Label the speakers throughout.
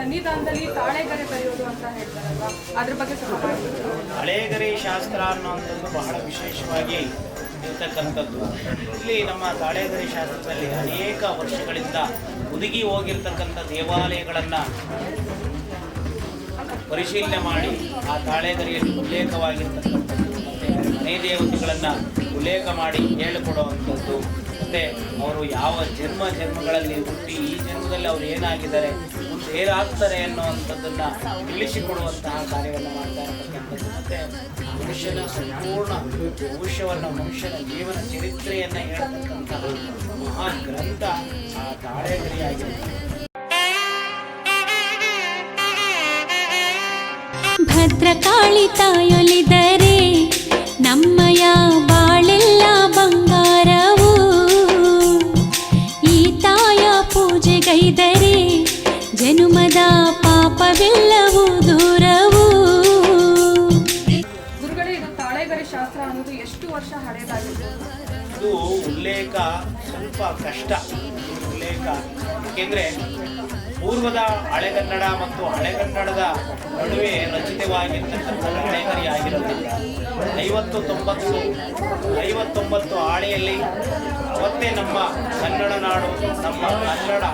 Speaker 1: ಸನ್ನಿಧಾನದಲ್ಲಿ ತಾಳೆಗರೆ ಬರೆಯೋದು ಅಂತ ಹೇಳ್ತಾರಲ್ವಾ? ಅದ್ರ ಬಗ್ಗೆ ಸ್ವಲ್ಪ
Speaker 2: ತಾಳೆಗರೆ ಶಾಸ್ತ್ರ ಅನ್ನೋದು ಬಹಳ ವಿಶೇಷವಾಗಿ ಇರ್ತಕ್ಕಂಥದ್ದು. ಇಲ್ಲಿ ನಮ್ಮ ತಾಳೆಗರೆ ಶಾಸ್ತ್ರದಲ್ಲಿ ಅನೇಕ ವರ್ಷಗಳಿಂದ ಹುದುಗಿ ಹೋಗಿರ್ತಕ್ಕಂಥ ದೇವಾಲಯಗಳನ್ನು ಪರಿಶೀಲನೆ ಮಾಡಿ ಆ ತಾಳೆಗರಿಯಲ್ಲಿ ಉಲ್ಲೇಖವಾಗಿರ್ತಕ್ಕಂಥದ್ದು. ಮತ್ತು ಮನೆ ದೇವತೆಗಳನ್ನು ಉಲ್ಲೇಖ ಮಾಡಿ ಹೇಳಿಕೊಡುವಂಥದ್ದು. ಮತ್ತು ಅವರು ಯಾವ ಜನ್ಮ ಜನ್ಮಗಳಲ್ಲಿ ಹುಟ್ಟಿ ಈ ಜನ್ಮದಲ್ಲಿ ಅವರು ಏನಾಗಿದ್ದಾರೆ ಏನಾಗ್ತಾರೆ ಅನ್ನುವಂಥದ್ದನ್ನು ತಿಳಿಸಿಕೊಡುವಂತಹ ಕಾರ್ಯವನ್ನು ಮಾಡ್ತಾ ಇರತಕ್ಕಂಥದ್ದು. ಮತ್ತು ಮನುಷ್ಯನ ಸಂಪೂರ್ಣ ಭವಿಷ್ಯವನ್ನು, ಮನುಷ್ಯನ ಜೀವನ ಚರಿತ್ರೆಯನ್ನು ಹೇಳ್ತಕ್ಕಂತಹ ಮಹಾನ್ ಗ್ರಂಥ ಆ ತಾಳೆಗರಿಯಾಗಿದೆ
Speaker 3: ಭದ್ರಕಾಳಿ ತಾಯೊಲಿದರೆ ನಮ್ಮಯ ಬಾಳೆಲ್ಲ ಬಂಗಾರವು. ಈ ತಾಯ ಪೂಜೆಗೈದರೆ ಪಾಪವೆಲ್ಲವೂ ದೂರವು?
Speaker 1: ಗುರುಗಳೇ ಇದು ತಾಳೆಗರಿ ಶಾಸ್ತ್ರ ಅನ್ನೋದು ಎಷ್ಟು ವರ್ಷ ಹಳೆಯದಾಗಿದೆ
Speaker 2: ಇದು ಉಲ್ಲೇಖ ಸ್ವಲ್ಪ ಕಷ್ಟ. ಉಲ್ಲೇಖ. ಏಕೆಂದರೆ ಪೂರ್ವದ ಹಳೆಗನ್ನಡ ಮತ್ತು ಹಳೆಗನ್ನಡದ ನಡುವೆ ರಚಿತವಾಗಿರ್ತಕ್ಕಂಥ ಹಳೆಗರಿ ಆಗಿರೋದಿಲ್ಲ ಐವತ್ತು ತೊಂಬತ್ತು ಐವತ್ತೊಂಬತ್ತು ಹಾಳೆಯಲ್ಲಿ ಅವತ್ತೇ ನಮ್ಮ ಕನ್ನಡ ನಾಡು, ನಮ್ಮ ಕನ್ನಡ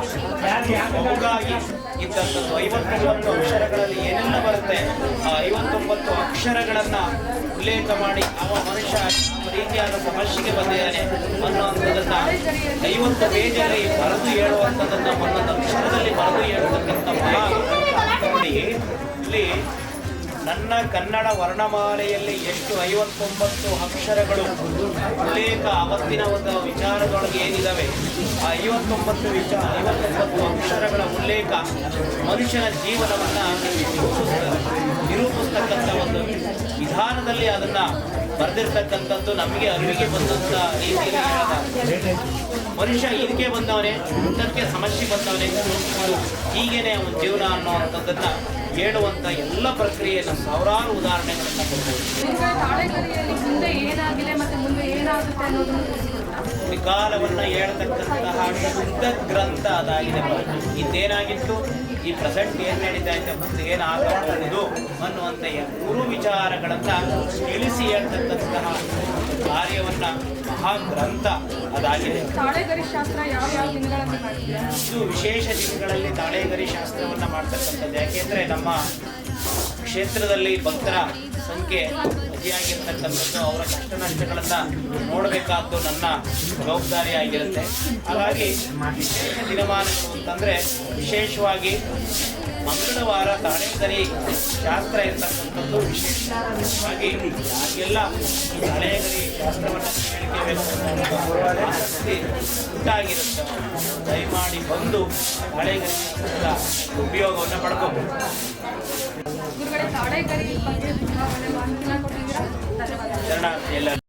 Speaker 2: ಮಗುಗಾಗಿ ಇದ್ದಂಥದ್ದು. ಐವತ್ತೊಂಬತ್ತು ಅಕ್ಷರಗಳಲ್ಲಿ ಏನೆಲ್ಲ ಬರುತ್ತೆ? ಆ ಐವತ್ತೊಂಬತ್ತು ಅಕ್ಷರಗಳನ್ನು ಉಲ್ಲೇಖ ಮಾಡಿ ಅವ ಮನುಷ್ಯ ಯಾವ ರೀತಿಯಾದ ಸಮಸ್ಯೆಗೆ ಬಂದಿದ್ದಾನೆ ಅನ್ನುವಂಥದ್ದನ್ನ ಐವತ್ತು ಪೇಜಲ್ಲಿ ಬರೆದು ಹೇಳುವಂಥದ್ದನ್ನ ಒಂದೊಂದು ಅಕ್ಷರದಲ್ಲಿ ಬರೆದು ಮಹಾ ನೋಡಿ ಇಲ್ಲಿ ನನ್ನ ಕನ್ನಡ ವರ್ಣಮಾಲೆಯಲ್ಲಿ ಎಷ್ಟು ಐವತ್ತೊಂಬತ್ತು ಅಕ್ಷರಗಳು ಉಲ್ಲೇಖ ಅವತ್ತಿನ ಒಂದು ವಿಚಾರದೊಳಗೆ ಏನಿದ್ದಾವೆ ಆ ಐವತ್ತೊಂಬತ್ತು ವಿಚಾರ ಐವತ್ತೊಂಬತ್ತು ಅಕ್ಷರಗಳ ಉಲ್ಲೇಖ ಮನುಷ್ಯನ ಜೀವನವನ್ನು ನಿರೂಪಿಸ್ತಕ್ಕಂಥ ಒಂದು ವಿಧಾನದಲ್ಲಿ ಅದನ್ನು ಬರೆದಿರ್ತಕ್ಕಂಥದ್ದು ನಮಗೆ ಅರಿವಿಗೆ ಬಂದಂಥ ರೀತಿಯಲ್ಲಿ ಮನುಷ್ಯ ಇದಕ್ಕೆ ಬಂದವನೇ ಇದಕ್ಕೆ ಸಮಸ್ಯೆ ಬಂದವನೇ. ಹೀಗೇನೆ ಅವನ ಜೀವನ ಅನ್ನೋವಂಥದ್ದನ್ನು ಹೇಳುವಂಥ ಎಲ್ಲ ಪ್ರಕ್ರಿಯೆಯನ್ನು ಸಾವಿರಾರು ಉದಾಹರಣೆಗಳನ್ನು ಕೊಡ್ಬೋದು.
Speaker 1: ಮತ್ತೆ
Speaker 2: ವಿಕಾಲವನ್ನು ಹೇಳ್ತಕ್ಕಂತಹ ಶುದ್ಧ ಗ್ರಂಥ ಅದಾಗಿದೆ ಇದೇನಾಗಿತ್ತು ಈ ಪ್ರೆಸೆಂಟ್ ಏನು ನಡೀತಾ ಇದೆ ಮುಂದೆ ಏನಾಗಬಹುದು ಅನ್ನುವಂಥ ಮೂರು ವಿಚಾರಗಳನ್ನು ತಿಳಿಸಿ ಹೇಳ್ತಕ್ಕಂತಹ ಕಾರ್ಯವನ್ನ ಮಹಾ ಗ್ರಂಥ ಅದಾಗಿದೆ.
Speaker 1: ತಾಳೆಗರಿ ಶಾಸ್ತ್ರ ಯಾವ ಯಾವ ದಿನಗಳಲ್ಲಿ
Speaker 2: ಇದು ವಿಶೇಷ ದಿನಗಳಲ್ಲಿ ತಾಳೆಗರಿ ಶಾಸ್ತ್ರವನ್ನು ಮಾಡ್ತಕ್ಕಂಥದ್ದು. ಯಾಕೆಂದ್ರೆ ನಮ್ಮ ಕ್ಷೇತ್ರದಲ್ಲಿ ಭಕ್ತರ ಸಂಖ್ಯೆ ಅತಿಯಾಗಿರ್ತಕ್ಕಂಥದ್ದು ಅವರ ಕಷ್ಟ ನಷ್ಟಗಳನ್ನು ನೋಡಬೇಕಾದ್ದು ನನ್ನ ಜವಾಬ್ದಾರಿ ಆಗಿರುತ್ತೆ ಹಾಗಾಗಿ ವಿಶೇಷ ದಿನಮಾನಗಳು ಅಂತಂದರೆ ವಿಶೇಷವಾಗಿ ಮಂಗಳವಾರ ತಾಳೆಗರಿ ಶಾಸ್ತ್ರ ಇರ್ತಕ್ಕಂಥದ್ದು. ವಿಶೇಷವಾಗಿ ಎಲ್ಲ ತಾಳೆಗರಿ ಶಾಸ್ತ್ರವನ್ನು ಆಸಕ್ತಿ ಉಂಟಾಗಿರುತ್ತೆ. ದಯಮಾಡಿ ಬಂದು ತಾಳೆಗರಿ ಉಪಯೋಗವನ್ನು ಪಡ್ಕೋಬೇಕು.
Speaker 1: ಗುರುಗಳೇ ತಾಳೆಗರಿ ಬಗ್ಗೆ